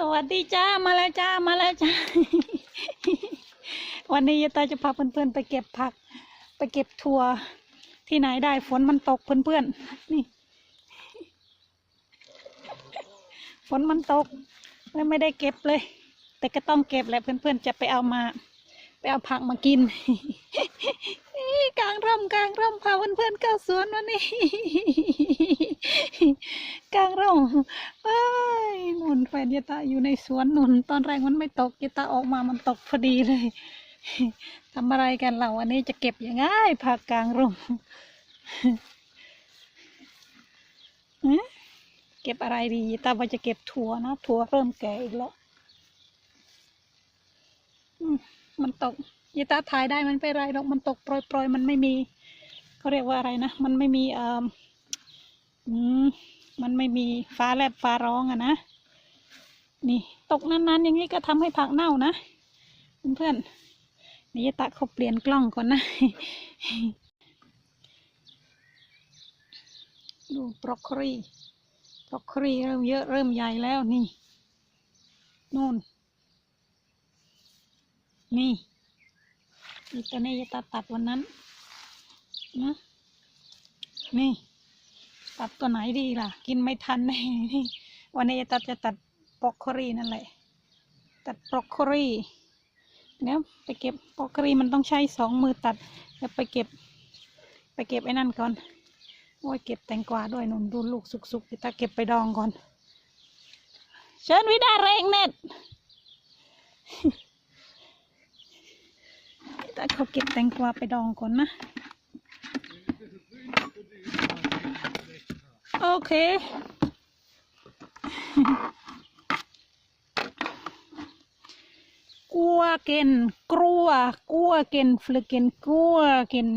สวัสดีจ้ามาแล้วจ้ามาแล้วจ้า วันนี้ยตาจะพาเพื่อนๆไปเก็บผัก ไปเก็บถั่วที่ไหนได้ฝนมันตกเพื่อนๆนี่ ฝนมันตกเลยไม่ได้เก็บเลย แต่ก็ต้องเก็บแหละเพื่อนๆจะไปเอามา เอาผักมากินกลางร่มกลางร่มพาเพื่อนๆเข้าสวนวันนี้กลางร่มเอ้ยนุนแฟนยายตาอยู่ในสวนนุนตอนแรกมันไม่ตกยายตาออกมามันตกพอดีเลยทำอะไรกันเราวันนี้จะเก็บยังไงผักกลางร่มเก็บอะไรดีตาว่าจะเก็บถั่วนะถั่วเริ่มแก่อีกแล้ว อืม มันตกยายตาถ่ายได้มันไม่เป็นไรหรอกมันตกโปรยๆมันไม่มีเขาเรียกว่าอะไรนะ มันไม่มีเอ่อมมันไม่มีฟ้าแลบฟ้าร้องอะนะ นี่ตกนานๆอย่างนี้ก็ทำให้ผักเน่านะเพื่อนๆนี่ยตะเขาเปลี่ยนกล้องก่อนนะดูบรอกโคลีบรอกโคลีเริ่มเยอะเริ่มใหญ่แล้วนี่นู่น นี่นี่ตัวนี้ยายตาตัดวันนั้นนะนี่ ตัดตัวไหนดีล่ะ กินไม่ทันแน่นี่วันนี้จะตัดจะตัดบรอกโคลีนั่นแหละ ตัดบรอกโคลีเดี๋ยวไปเก็บบรอกโคลีมันต้องใช้สองมือตัดเดี๋ยวไปเก็บ ไปเก็บไอ้นั่นก่อนโอ้ยเก็บแตงกวาด้วยนุ่นดูลูกสุกๆแต่เก็บไปดองก่อนเชิญวิดาแรงเน็ต แต่เขาเก็บแตงกวาไปดองก่อนนะ โอเค กัวเกนกลัวกัวเกนฟลเกนกัวเกน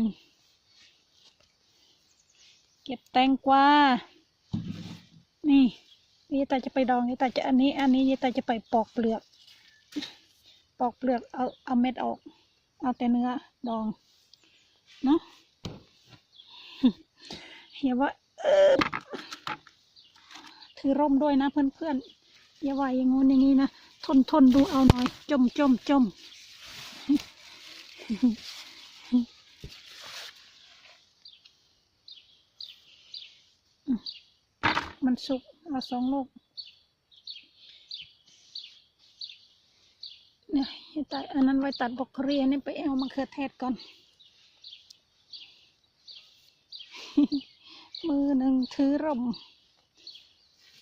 เก็บแตงกวา นี่นี่ตาจะไปดองนี่ตาจะอันนี้ อันนี้ยี่ตาจะไปปอกเปลือก ปอกเปลือกเอาเอาเม็ดออก เอาแต่เนื้อดอง เนาะอย่าว่าถือร่มด้วยนะเพื่อนๆอย่าว่าอย่างงู้นอย่างนี้นะทนทนดูเอาหน่อย จมจมจมมันสุกเอาสองลูก เนี่ยให้ตัดอันนั้นไว้ตัดบกโคลีอันนี้ไปเอามะเขือเทศก่อน มือหนึ่งถือร่ม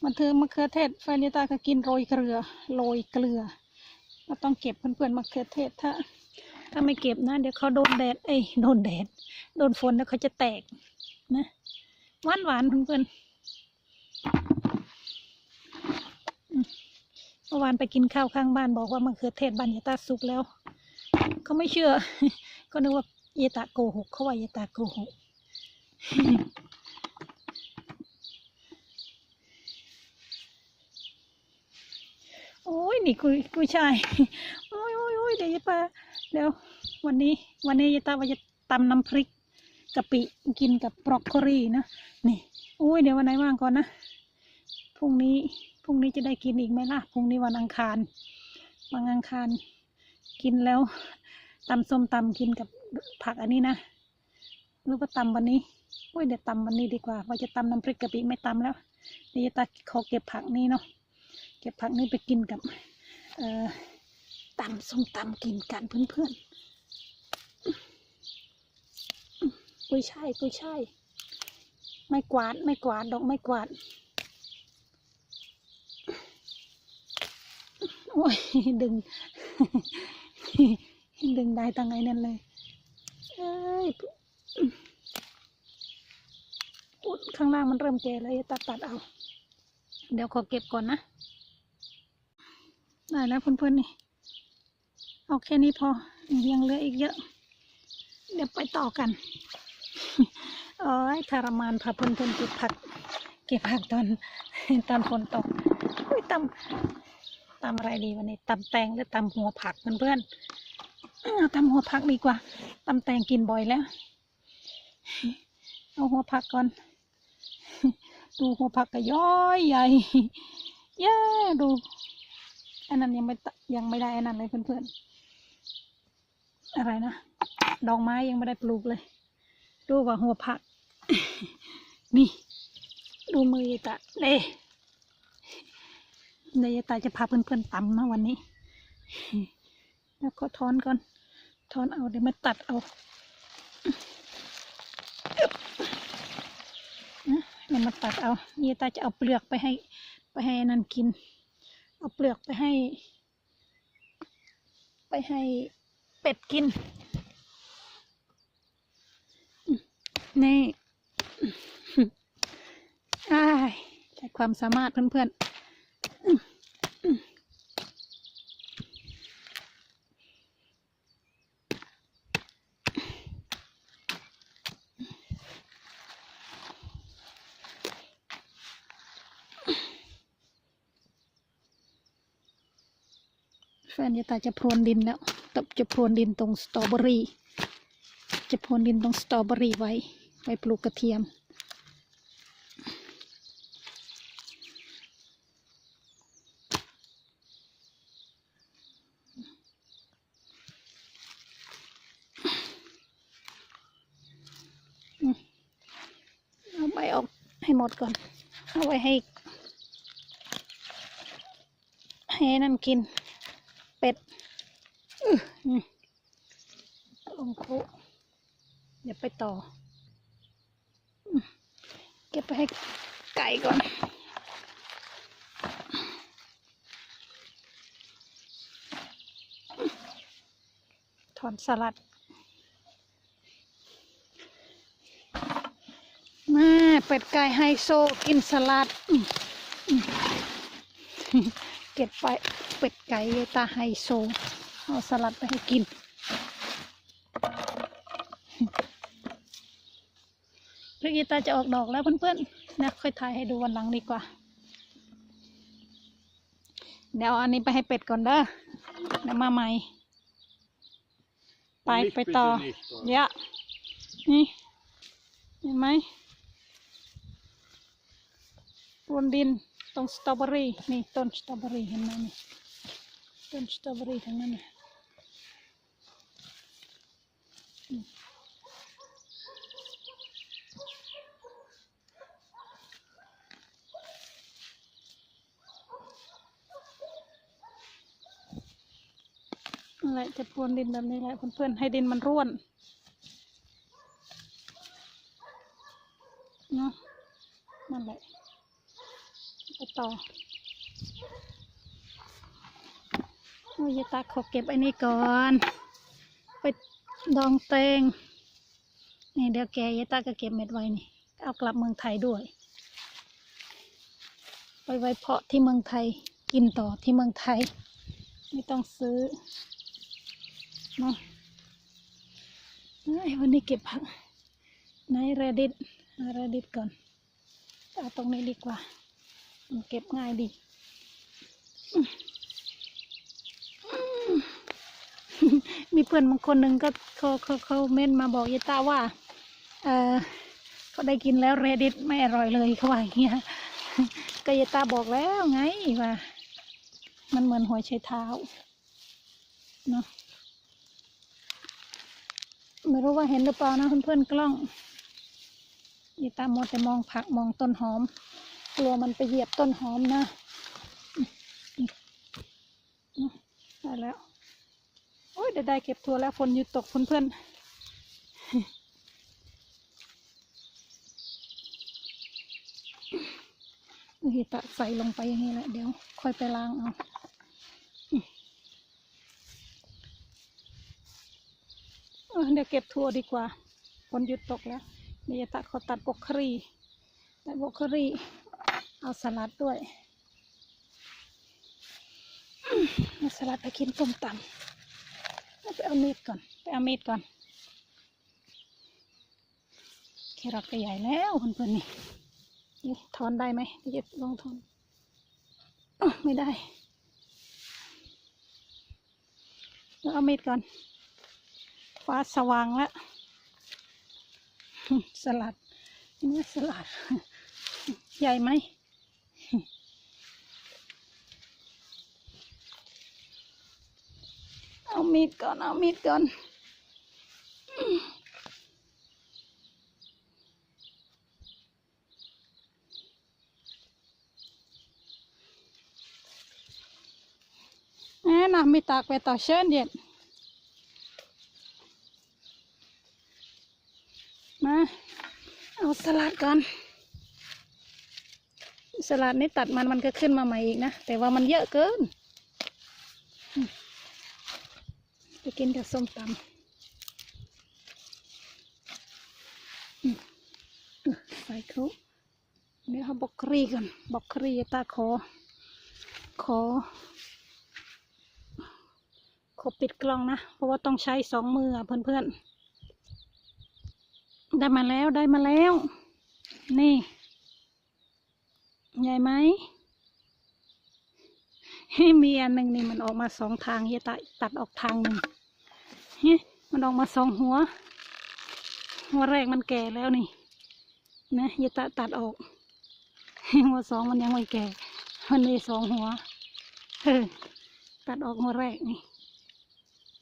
มันถือมะเขือเทศแฟนยายตาก็กินโรยเกลือโรยเกลือเราต้องเก็บเพื่อนๆมะเขือเทศถ้า ถ้าไม่เก็บนะ เดี๋ยวเขาโดนแดดเอ้ยโดนแดดโดนฝนแล้วเขาจะแตกนะหวานหวานๆเพื่อนๆ เมื่อวานไปกินข้าวข้างบ้านบอกว่ามะเขือเทศบ้านยายตาสุกแล้วเขาไม่เชื่อ ก็นึกว่ายายตาโกหกเขาว่ายายตาโกหกโอ้ยนี่กุยกุยช่ายโอ้ยโอ้ยโอ้ยเดี๋ยวยายปาเดี๋ยววันนี้ วันนี้ยายตาว่าจะตำน้ำพริกกะปิกินกับบรอกโคลีนะนี่โอ้ยเดี๋ยววันไหนว่างก่อนนะพรุ่งนี้ รุ่งนี้จะได้กินอีกไหมล่ะพรุ่งนี้วันอังคารวันอังคารกินแล้วตำส้มตำกินกับผักอันนี้นะหรือว่าตำวันนี้โอ้ยเดี๋ยวตำวันนี้ดีกว่าว่าจะตำน้ำพริกกะปิไม่ตำแล้วเดี๋ยวยายตาขอเก็บผักนี้เนาะเก็บผักนี้ไปกินกับเอ่อตำส้มตำกินกันเพื่อนๆกุยช่ายกุยช่ายไม่กวาดไม่กวาดดอกไม่กวาด โอ้ยดึง ดึงได้ตั้งไงนั่นเลยเอ้ยอุดข้างล่างมันเริ่มแก่แล้วตัดตัดเอา เดี๋ยวขอเก็บก่อนนะได้แล้วเพื่อนๆนี่เอาแค่นี้พอยังเหลืออีกเยอะ เดี๋ยวไปต่อกันโอ้ยทรมานพาเพื่อนๆเก็บผัก เก็บผักตอนตอนฝนตกอุ้ยตำ ตำอะไรดีวันนี้ตำแตงหรือตำหัวผักเพื่อนๆเอาตำหัวผักดีกว่าตำแตงกินบ่อยแล้ว เอาหัวผักก่อน ดูหัวผักก็ย้อยใหญ่เย้ดูอันนั้นยังไม่ยังไม่ได้อันนั้นเลยเพื่อนๆ อะไรนะดอกไม้ยังไม่ได้ปลูกเลย ดูว่าหัวผัก นี่ ดูมือตาเด้ เดี๋ยวยายตาจะพาเพื่อนๆตำนะวันนี้ แล้วก็ทอนก่อน ทอนเอาเดี๋ยวมาตัดเอานะเดี๋ยวมาตัดเอายายตาจะเอาเปลือกไปให้ ไปให้นันกิน เอาเปลือกไปให้ ไปให้เป็ดกิน นี่อ้ายใช้ความสามารถเพื่อนๆ แฟนยาตาจะพรวนดินแล้วตบจะพรวนดินตรงสตรอเบอรี่ จะพรวนดินตรงสตรอเบอรี่ไว้ไว้ปลูกกระเทียม เอาใบออกให้หม ดก่อน เอาไว้ให้ ให้นั่นกิน เป็ดลงคุเดี๋ยวไปต่อ เก็บไปให้ไก่ก่อนถอนสลัด แม่ เป็ดไก่ไฮโซกินสลัดอืมอืมเก็บไปเป็ดไก่ตาไฮโซ เอาสลัดไปให้กิน พริกอีตาจะออกดอกแล้วเพื่อนๆนะค่อยถ่ายให้ดูวันหลังดีกว่า เดี๋ยวเอาอันนี้ไปให้เป็ดก่อนเด้อเดี๋ยวมาใหม่ ไปไปต่อ เยอะนี่เห็นไหม รวนดินตรงสตรอเบอรี่นี่ต้นสตรอเบอรี่เห็นไหมนี่ต้นสตรอเบอรี่ทั้งนั้นเลยอืมนั่นแหละจะพรวนดินแบบนี้แหละเพื่อนๆให้ดินมันร่วน เนาะนั่นแหละ ไป ต่อโอ้ยตาขอเก็บไอ้นี่ก่อน ไปดองเตงนี่เดี๋ยวแกยายตาก็เก็บเม็ดไว้นี่ เอากลับเมืองไทยด้วย ไปไว้เพาะที่เมืองไทย กินต่อที่เมืองไทย ไม่ต้องซื้อเนาะเอ้ยวันนี้เก็บผักในเรดิตเรดิตก่อน เอาตรงนี้ดีกว่า เก็บง่ายดีมีเพื่อนบางคนหนึ่งก็เขาเขาเขาเม้นมาบอกยายตาว่า เออเขาได้กินแล้วเรดิตไม่อร่อยเลยเขาว่าอย่างเงี้ยก็ยายตาบอกแล้วไงว่า มันเหมือนหัวไชเท้าเนาะไม่รู้ว่าเห็นหรือเปล่านะเพื่อนๆกล้องยายตามัวแต่มองผักมองต้นหอม กลัวมันไปเหยียบต้นหอมนะได้แล้ว โอ้ยได้เก็บทัวแล้วฝนหยุดตกเพื่อนๆนี่ตะใส่ลงไปอย่างนี้แหละ เดี๋ยวค่อยไปล้างเอาเดี๋ยวเก็บทัวดีกว่าฝนหยุดตกแล้วเดี๋ยตะขอตัดบกครีตัดบกครี เอาสลัดด้วยมเอาสลัดไปกินต้มตำไปเอามีดก่อน ไปเอามีดก่อนแครอทก็ใหญ่แล้วเพื่อนๆนี่นี่ถอนได้ไหมเยวจะลองถอนอไม่ได้เอาเอามีดก่อน ฟ้าสว่างแล้วสลัดนี่สลัด ใหญ่ไหม เอามีดก่อน เอามีดก่อน Eh, nachmittag wird auch schön jetzt. มาเอาสลัดก่อนสลัดนี่ตัดมันมันก็ขึ้นมาใหม่อีกนะ แต่ว่ามันเยอะเกินอืมไป กินกับส้มตำใส่เขาเดี๋ยวเขาบอกครีก่อนบอกครีตาขอ ขอ ขอปิดกล้องนะ เพราะว่าต้องใช้สองมืออะเพื่อนๆ ได้มาแล้วได้มาแล้ว นี่ ใหญ่ไหมมีอันหนึ่งนี่มันออกมาสองทางเฮียตาตัดออกทางหนึ่ง เฮ้มันออกมาสองหัว หัวแรกมันแก่แล้วนี่ นะเฮียตาตัดออก หัวสองมันยังไม่แก่ มันมีสองหัว เออ ตัดออกหัวแรกนี่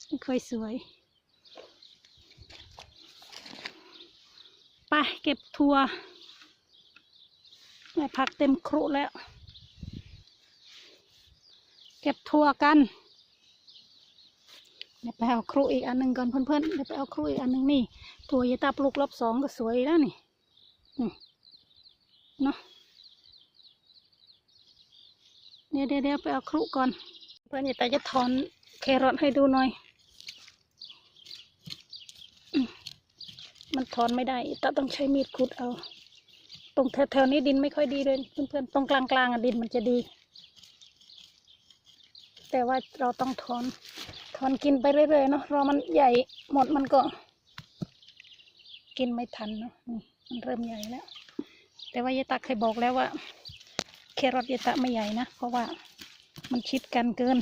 ไม่ค่อยสวย ไปเก็บทัวได้ผักเต็มครุแล้ว เก็บทัวกัน ดี๋ยวไปเอาครุอีกอันหนึ่งก่อนเพื่อนๆเดี๋ยวไปเอาครุอีกอันหนึ่งนี่ทัวยาตาปลูกรอบสองก็สวยแล้วนี่นี่เนาะเดี๋ยวเดี๋ยวไปเอาครุก่อน เพื่อนยาตาจะถอนแครอทให้ดูหน่อย มันถอนไม่ได้ตาต้องใช้มีดขุดเอา ตรงแถวๆนี้ดินไม่ค่อยดีเลยเพื่อนๆตรงกลางๆอะดินมันจะดี แต่ว่าเราต้องถอน ถอนกินไปเรื่อยๆเนาะรอมันใหญ่หมดมันก็ กินไม่ทันเนาะนี่มันเริ่มใหญ่แล้ว แต่ว่ายายตาเคยบอกแล้วว่า แครอทยายตาไม่ใหญ่นะเพราะว่ามันชิดกันเกิน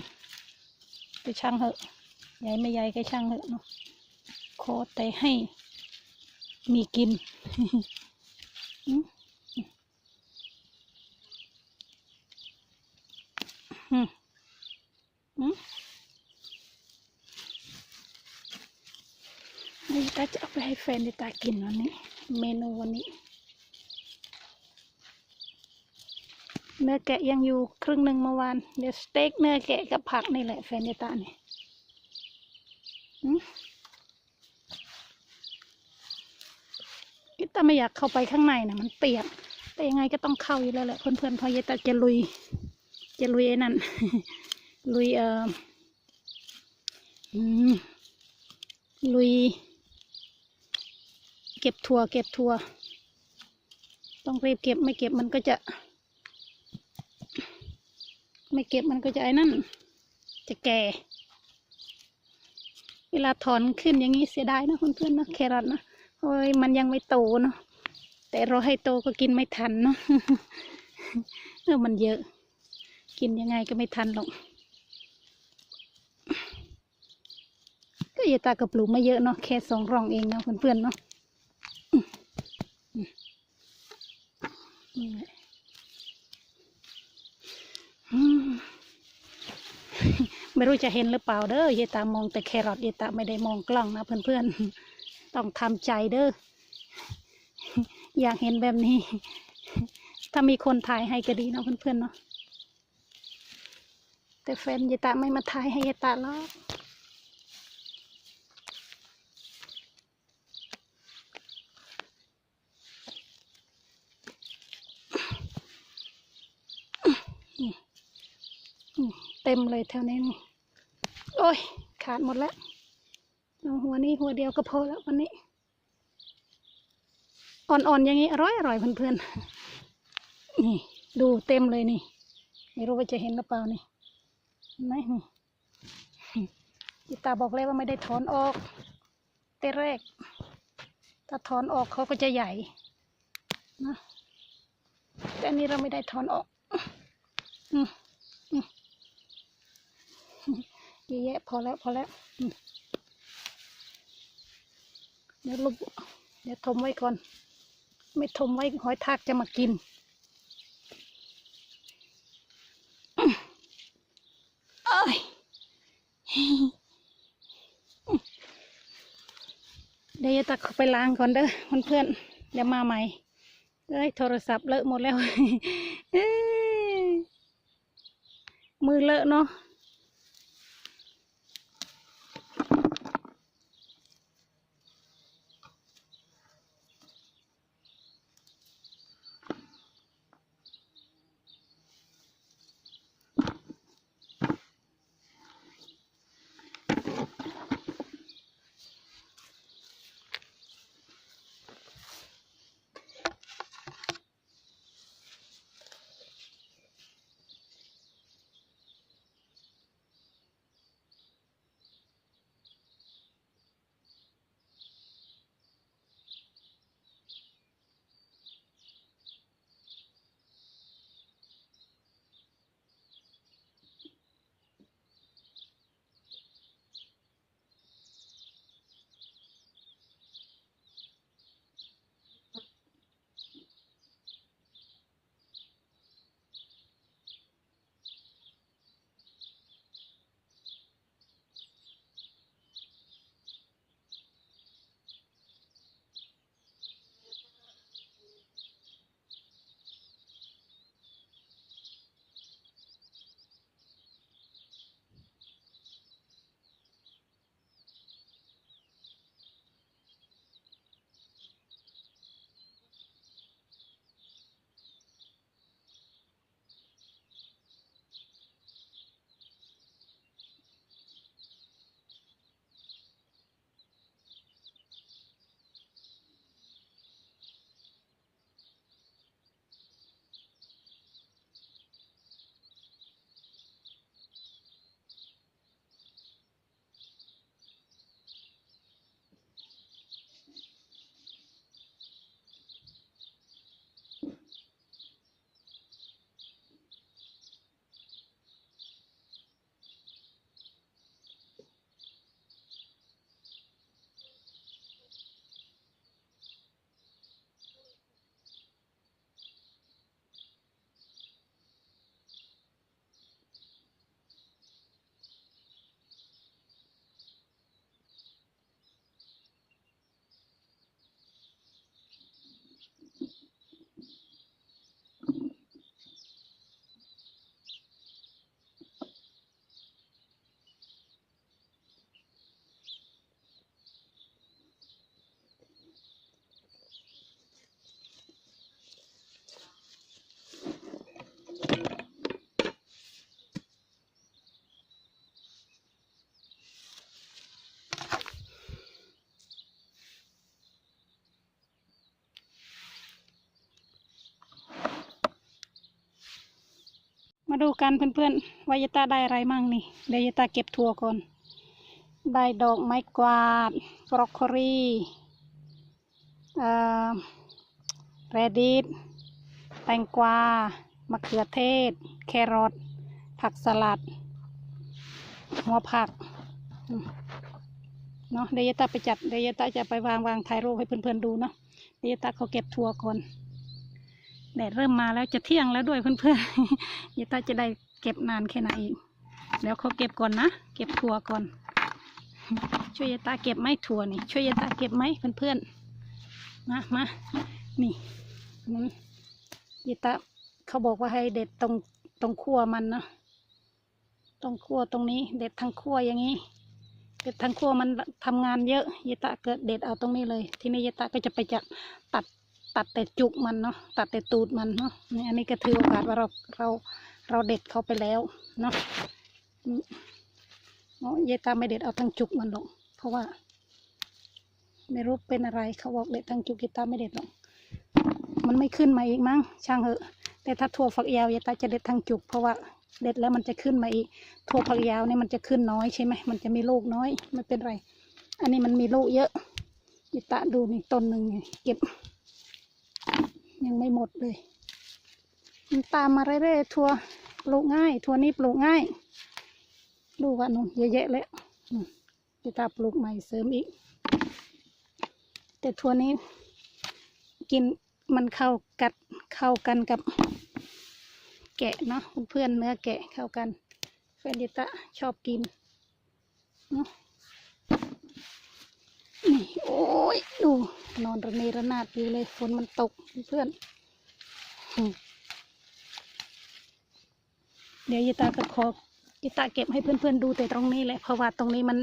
ไปช่างเหอะใหญ่ไม่ใหญ่ก็ช่างเหอะเนาะขอแต่ให้มีกินอืมอืมอืม นี่ตาจะเอาไปให้แฟนดิตากินวันนี้ เมนูวันนี้ เนื้อแกะยังอยู่ครึ่งหนึ่งเมื่อวานเดี๋ยวสเต็กเนื้อแกะกับผักนี่แหละแฟนดิตานี่ยอืมแต่ไม่อยากเข้าไปข้างในนะมันเปียก แต่ยังไงก็ต้องเข้าอยู่แล้วแหละเพื่อนๆพราะยายตาจะลุย จะลุยไอ้นั่น ลุยเอ่ออืมลุย เก็บทัวเก็บทัวต้องรีบเก็บไม่เก็บมันก็จะ ไม่เก็บมันก็จะไอ้นั่น จะแก่ เวลาถอนขึ้นอย่างนี้เสียดายนะเพื่อนๆนะแครอทนะโอ้ยมันยังไม่โตเนาะแต่เราให้โตก็กินไม่ทันเนาะเออมันเยอะ กินยังไงก็ไม่ทันหรอกก็ยาตากับปลูกไม่เยอะเนาะแค่สองร่องเองเนาะเพื่อนๆเนาะอืมอืม นี่แหละไม่รู้จะเห็นหรือเปล่าเด้อยายตามองแต่แครอทยายตาไม่ได้มองกล้องนะเพื่อนๆ ต้องทำใจเด้อ อยากเห็นแบบนี้ ถ้ามีคนถ่ายให้ก็ดีนะเพื่อนๆเนาะ แต่แฟนยายตาไม่มาถ่ายให้ยายตาหรอกนี่นี่ เต็มเลยแถวนี้นี่ โอ้ย ขาดหมดแล้วเอาหัวนี้หัวเดียวก็พอแล้ววันนี้ อ่อนๆอย่างนี้อร่อยอร่อยเพื่อนๆ นี่ ดูเต็มเลยนี่ ไม่รู้ว่าจะเห็นหรือเปล่านี่เห็นไหมนี่จิตาบอกแล้วว่าไม่ได้ถอนออกแต่แรก ถ้าถอนออกเขาก็จะใหญ่นะแต่นนี้เราไม่ได้ถอนออก อืม เยอะแยะพอแล้วพอแล้วเดี๋ยวลบเดี๋ยวทมไว้ก่อน ไม่ทมไว้หอยทากจะมากินเดี๋ยวตักไปล้างก่อนเด้อเพื่อนๆเดี๋ยวมาใหม่เอ้ยโทรศัพท์เลอะหมดแล้วมือเลอะเนาะ มาดูกันเพื่อนๆ ว่ายตาได้อะไรมั่งนี่ เดี๋ยวยตาเก็บถั่วก่อน ได้ดอกไม้กวาดบรอกโคลีเอ่อแรดิสแตงกวา มะเขือเทศ แครอท ผักสลัด หัวผัก เนาะเดี๋ยวยตาไปจัด เดี๋ยวยตาจะไปวางวางถ่ายรูปให้เพื่อนๆดูเนาะเดี๋ยวยายตาเขาเก็บถั่วก่อน แดดเริ่มมาแล้วจะเที่ยงแล้วด้วยเพื่อนๆยายตาจะได้เก็บนานแค่ไหนอีกเดี๋ยวเขาเก็บก่อนนะ เก็บถั่วก่อน ช่วยยายตาเก็บไหมถั่วนี่ ช่วยยายตาเก็บไหมเพื่อนๆ มามานี่มันยายตาเขาบอกว่าให้เด็ดตรงตรงขั้วมันนะตรงขั้วตรงนี้ เด็ดทั้งขั้วอย่างนี้เด็ดทั้งขั้วมันทำงานเยอะยายตาเกิดเด็ดเอาตรงนี้เลย ทีนี้ยายตาก็จะไปจัดตัด ตัดแต่จุกมันเนาะตัดแต่ตูดมันเนาะนี่อันนี้ก็ถือโอกาสว่าเราเราเราเด็ดเขาไปแล้วเนาะเนาะยายตาไม่เด็ดเอาทั้งจุกมันหรอกเพราะว่า ไม่รู้เป็นอะไรเขาบอกเด็ดทั้งจุกยายตาไม่เด็ดหรอกมันไม่ขึ้นมาอีกมั้งช่างเหอะ แต่ถ้าถั่วฝักยาวยายตาจะเด็ดทั้งจุก เพราะว่าเด็ดแล้วมันจะขึ้นมาอีกถั่วฝักยาวเนี่ยมันจะขึ้นน้อยใช่ไหมมันจะมีลูกน้อยไม่เป็นไร อันนี้มันมีลูกเยอะยายตาดูนี่ต้นหนึ่งเก็บ ยังไม่หมดเลย มันตามมาเรื่อยๆทัวปลูกง่าย ทัวนี้ปลูกง่าย ดูว่านุ่นเยอะแยะแล้วจะตาปลูกใหม่เสริมอีก แต่ทัวนี้ กินมันเข้ากัดเข้ากันกับ แกะเนาะเพื่อนเนื้อแกะเข้ากันแฟนดิตะชอบกินเนาะ นี่ โอ้ย ดู นอนระเนระนาดอยู่เลย ฝนมันตกเพื่อน เดี๋ยวยายตาก็ขอยายตาเก็บให้เพื่อนๆดูแต่ตรงนี้แหละ เพราะว่าตรงนี้มัน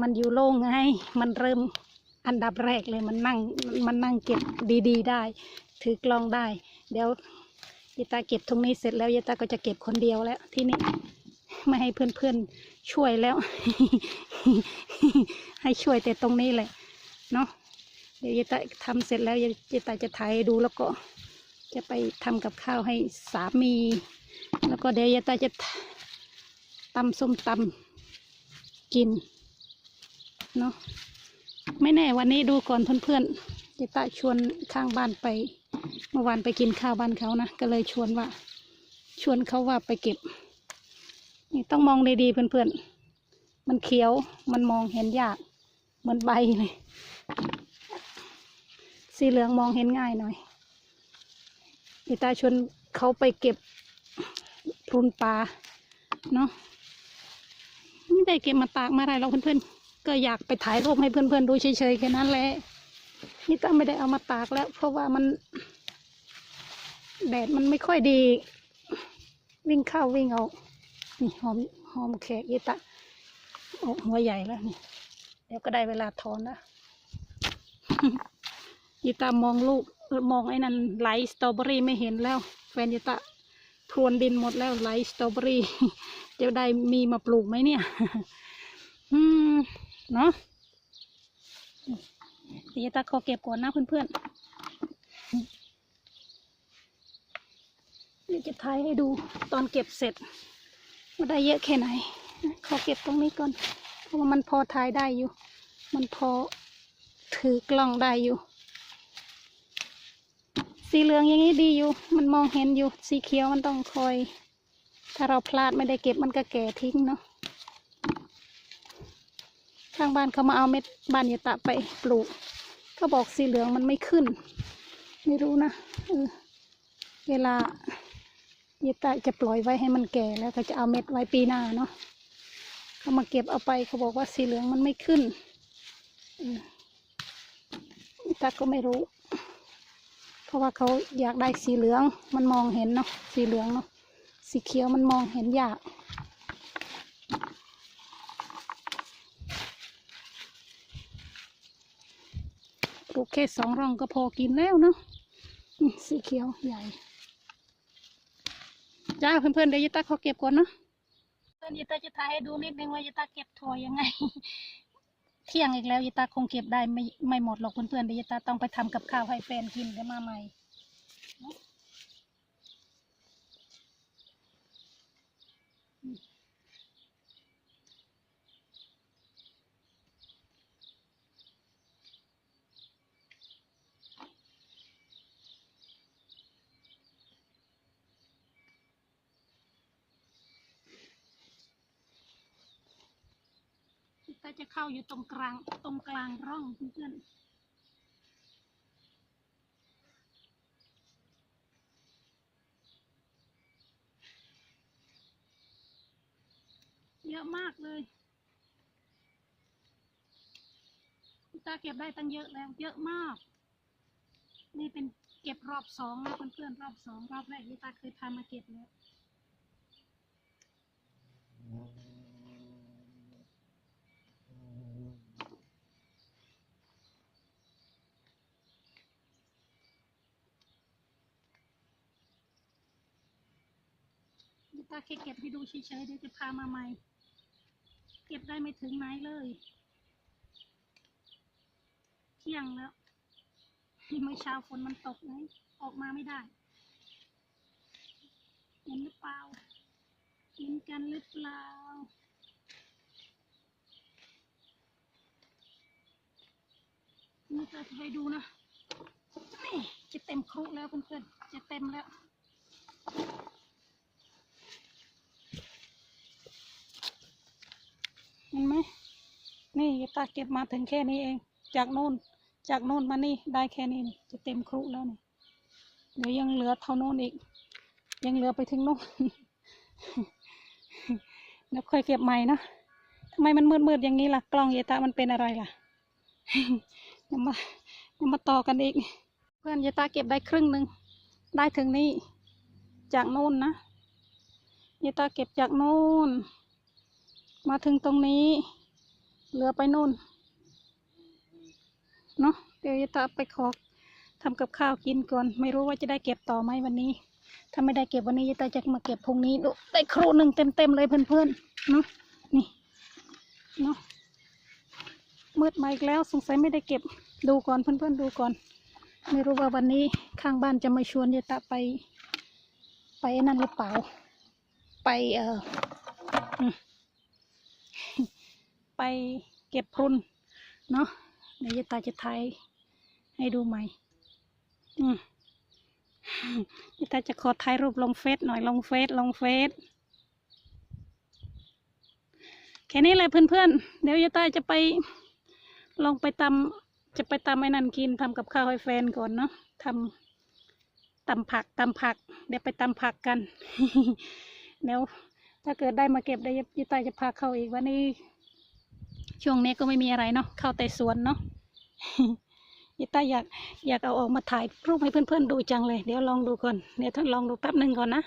มันอยู่โล่งไง มันเริ่มอันดับแรกเลยมันนั่ง มันนั่งเก็บดีๆได้ ถือกล้องได้ เดี๋ยวยายตาเก็บตรงนี้เสร็จแล้วยายตาก็จะเก็บคนเดียวแล้วที่นี่ ไม่ให้เพื่อนๆช่วยแล้ว ให้ช่วยแต่ตรงนี้แหละ เนาะเดี๋ยวยายตาทำเสร็จแล้วยายตาจะถ่ายดูแล้วก็จะไปทำกับข้าวให้สามี แล้วก็เดี๋ยวยายตาจะตำส้มตำกิน เนาะไม่แน่วันนี้ดูก่อนเพื่อนๆยายตาชวนข้างบ้านไปเมื่อวานไปกินข้าวบ้านเขานะ ก็เลยชวนว่า ชวนเขาว่าไปเก็บ นี่ต้องมองดีๆเพื่อนๆ มันเขียว มันมองเห็นยาก เหมือนใบเลย สีเหลืองมองเห็นง่ายหน่อยอีตาชวนเขาไปเก็บพรุนปลาเนาะ ไม่ได้เก็บมาตากมาอะไรหรอกเพื่อนๆ ก็อยากไปถ่ายรูปให้เพื่อนๆดูเฉยๆแค่นั้นแหละ นี่ตาไม่ได้เอามาตากแล้ว เพราะว่ามันแดดมันไม่ค่อยดี วิ่งเข้าวิ่งออก นี่หอมหอมแขกอีตะโอ้หัวใหญ่แล้วนี่ เดี๋ยวก็ได้เวลาถอนนะยีตามองลูกมองไอ้นั่นไหลสตรอเบอรี่ไม่เห็นแล้ว แฟนยีตาพรวนดินหมดแล้วไหลสตรอเบอรี่จะได้มีมาปลูกไหมเนี่ย อืม เนาะตีตาขอเก็บก่อนนะเพื่อนๆเดี๋ยวจะถ่ายให้ดูตอนเก็บเสร็จ ว่าได้เยอะแค่ไหน ขอเก็บตรงนี้ก่อน เพราะว่ามันพอถ่ายได้อยู่ มันพอถือกล้องได้อยู่ สีเหลืองอย่างนี้ดีอยู่ มันมองเห็นอยู่ สีเขียวมันต้องคอย ถ้าเราพลาดไม่ได้เก็บมันก็แก่ทิ้งเนาะข้างบ้านเขามาเอาเม็ดบานยาตะไปปลูก ก็บอกสีเหลืองมันไม่ขึ้น ไม่รู้นะเออเวลา ยาตะจะปล่อยไว้ให้มันแก่แล้วก็จะเอาเม็ดไว้ปีหน้าเนาะเขามาเก็บเอาไปเขาบอกว่าสีเหลืองมันไม่ขึ้นเออตาก็ไม่รู้ เพราะว่าเขาอยากได้สีเหลืองมันมองเห็นเนาะสีเหลืองเนาะสีเขียวมันมองเห็นยากปลูกแค่สองร่องก็พอกินแล้วเนาะสีเขียวใหญ่ จ้าเพื่อนๆเดี๋ยวยายตาขาเก็บก่อนเนาะเพื่อนยิตาจะถ่ายให้ดูนิดนึงว่ายิตาเก็บถั่วยังไง เที่ยงอีกแล้วยิตาคงเก็บได้ไม่ไม่หมดหรอกเพื่อนๆเดี๋ยวยิตาต้องไปทำกับข้าวให้แฟนกินเดี๋ยวมาใหม่ ยายตาจะเข้าอยู่ตรงกลางตรงกลางร่องเพื่อนเยอะมากเลยคุณตาเก็บได้ตั้งเยอะแล้ว เยอะมาก นี่เป็นเก็บรอบสองนะเพื่อนๆรอบสองรอบแรกที่ตาเคยพามาเก็บแล้ว นี่ตาแค่เก็บให้ดูเฉยๆเดี๋ยวจะพามาใหม่ เก็บได้ไม่ถึงไหนเลย เที่ยงแล้วเมื่อเช้าฝนมันตกไงออกมาไม่ได้เห็นหรือเปล่าเห็นกันหรือเปล่านี่จะให้ดูนะนี่จะเต็มครุแล้วเพื่อนๆจะเต็มแล้ว ห็นไหมนี่ยายตาเก็บมาถึงแค่นี้เอง จากโน่น จากโน่นมานี่ได้แค่นี้จะเต็มครุแล้วนี่เดี๋ยวยังเหลือเท่าโน่นอีก ยังเหลือไปถึงโน่นเดี๋ยวค่อยเก็บใหม่นะทำไมมันมืดๆอย่างนี้ล่ะ กล้องยายตามันเป็นอะไรล่ะยังมายังมาต่อกันอีก เพื่อนยายตาเก็บได้ครึ่งหนึ่งได้ถึงนี้จากโน่นนะยายตาเก็บจากโน่น มาถึงตรงนี้เหลือไปโน่น เนาะเดี๋ยวยายตาไปขอทำกับข้าวกินก่อน ไม่รู้ว่าจะได้เก็บต่อไหมวันนี้ ถ้าไม่ได้เก็บวันนี้ยายตาจะมาเก็บพรุ่งนี้ดูได้ครูหนึ่งเต็มๆเลยเพื่อนๆเนาะนี่เนาะมืดมาอีกแล้วสงสัยไม่ได้เก็บดูก่อนเพื่อนๆดูก่อน ไม่รู้ว่าวันนี้ข้างบ้านจะมาชวนยายตาไป ไปนั่นหรือเปล่า ไปเอออืม ไปเก็บพรุนเนาะเดี๋ยวยายตาจะถ่ายให้ดูใหม่ อืมยายตาจะขอถ่ายรูปลงเฟซหน่อยลงเฟซลงเฟซแค่นี้เลยเพื่อนๆ เดี๋ยวยายตาจะไปลองไปตำจะไปตำไอ้นันกินทำกับข้าวให้แฟนก่อนเนาะทำตำผักตำผัก เดี๋ยวไปตำผักกันเดี๋ยวถ้าเกิดได้มาเก็บได้ยายตาจะพาเข้าอีกวันนี้ ช่วงนี้ก็ไม่มีอะไรเนาะเข้าแต่สวนเนาะยายตาอยากอยากเอาออกมาถ่ายรูปให้เพื่อนๆดูจังเลย เดี๋ยวลองดูก่อนเดี๋ยวท่านลองดูแป๊บหนึ่งก่อนนะ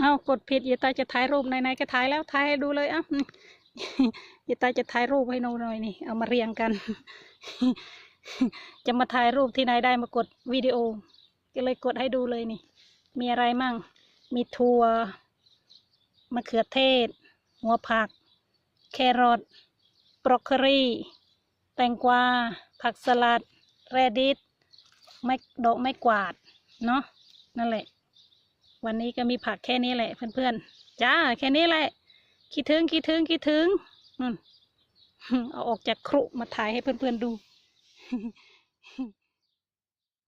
เอากดผิดยายตาจะถ่ายรูปไหนๆก็ถ่ายแล้วถ่ายให้ดูเลยอะยายตาจะถ่ายรูปให้ดูหน่อยนี่เอามาเรียงกัน จะมาถ่ายรูปที่ไหนได้มากดวิดีโอ ก็เลยกดให้ดูเลยนี่ มีอะไรมั่ง มีถั่ว มะเขือเทศ หัวผัก แครอทบรอกโคลีแตงกวา ผักสลัด แรดิสไม้ดอกไม้กวาด เนาะนั่นแหละ วันนี้ก็มีผักแค่นี้แหละเพื่อนๆ จ้า แค่นี้แหละ คิดถึงคิดถึงคิดถึงนั่นเอาออกจากครุมาถ่ายให้เพื่อนๆดู